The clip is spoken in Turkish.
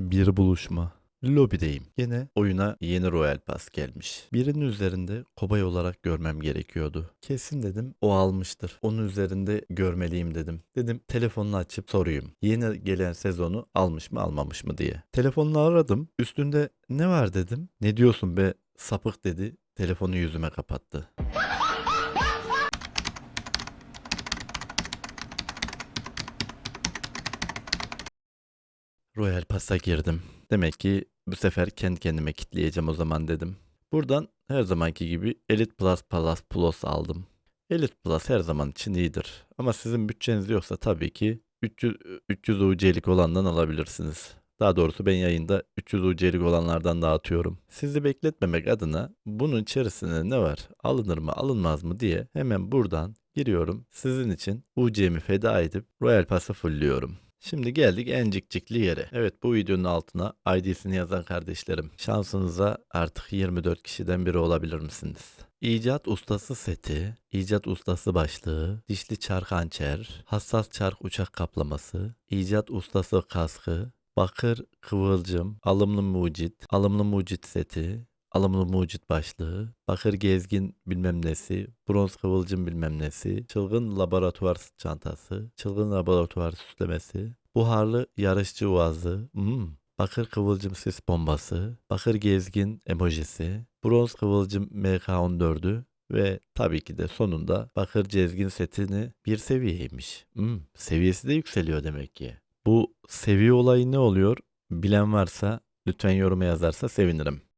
Bir buluşma. Lobideyim. Yine oyuna yeni Royal Pass gelmiş. Birinin üzerinde kobay olarak görmem gerekiyordu. Kesin dedim o almıştır. Onun üzerinde görmeliyim dedim. Dedim telefonunu açıp sorayım. Yeni gelen sezonu almış mı almamış mı diye. Telefonunu aradım. Üstünde ne var dedim. Ne diyorsun be sapık dedi. Telefonu yüzüme kapattı. Royal Pass'a girdim. Demek ki bu sefer kendi kendime kitleyeceğim o zaman dedim. Buradan her zamanki gibi Elite Plus Plus Plus aldım. Elite Plus her zaman için iyidir. Ama sizin bütçeniz yoksa tabii ki 300, 300 UC'lik olandan alabilirsiniz. Daha doğrusu ben yayında 300 UC'lik olanlardan dağıtıyorum. Sizi bekletmemek adına bunun içerisinde ne var? Alınır mı alınmaz mı diye hemen buradan giriyorum. Sizin için UC'mi feda edip Royal Pass'ı fullliyorum. Şimdi geldik en cikcikli yere. Evet bu videonun altına ID'sini yazan kardeşlerim. Şansınıza artık 24 kişiden biri olabilir misiniz? İcat ustası seti, icat ustası başlığı, dişli çark hançer, hassas çark uçak kaplaması, icat ustası kaskı, bakır kıvılcım, alımlı mucit, alımlı mucit seti, alımlı mucit başlığı, bakır gezgin bilmem nesi, bronz kıvılcım bilmem nesi, çılgın laboratuvar çantası, çılgın laboratuvar süslemesi, buharlı yarışçı uvazı, hmm, bakır kıvılcım sis bombası, bakır gezgin emojisi, bronz kıvılcım MK14'ü ve tabii ki de sonunda bakır cezgin setini bir seviyeymiş. Hmm, seviyesi de yükseliyor demek ki. Bu seviye olayı ne oluyor? Bilen varsa lütfen yoruma yazarsa sevinirim.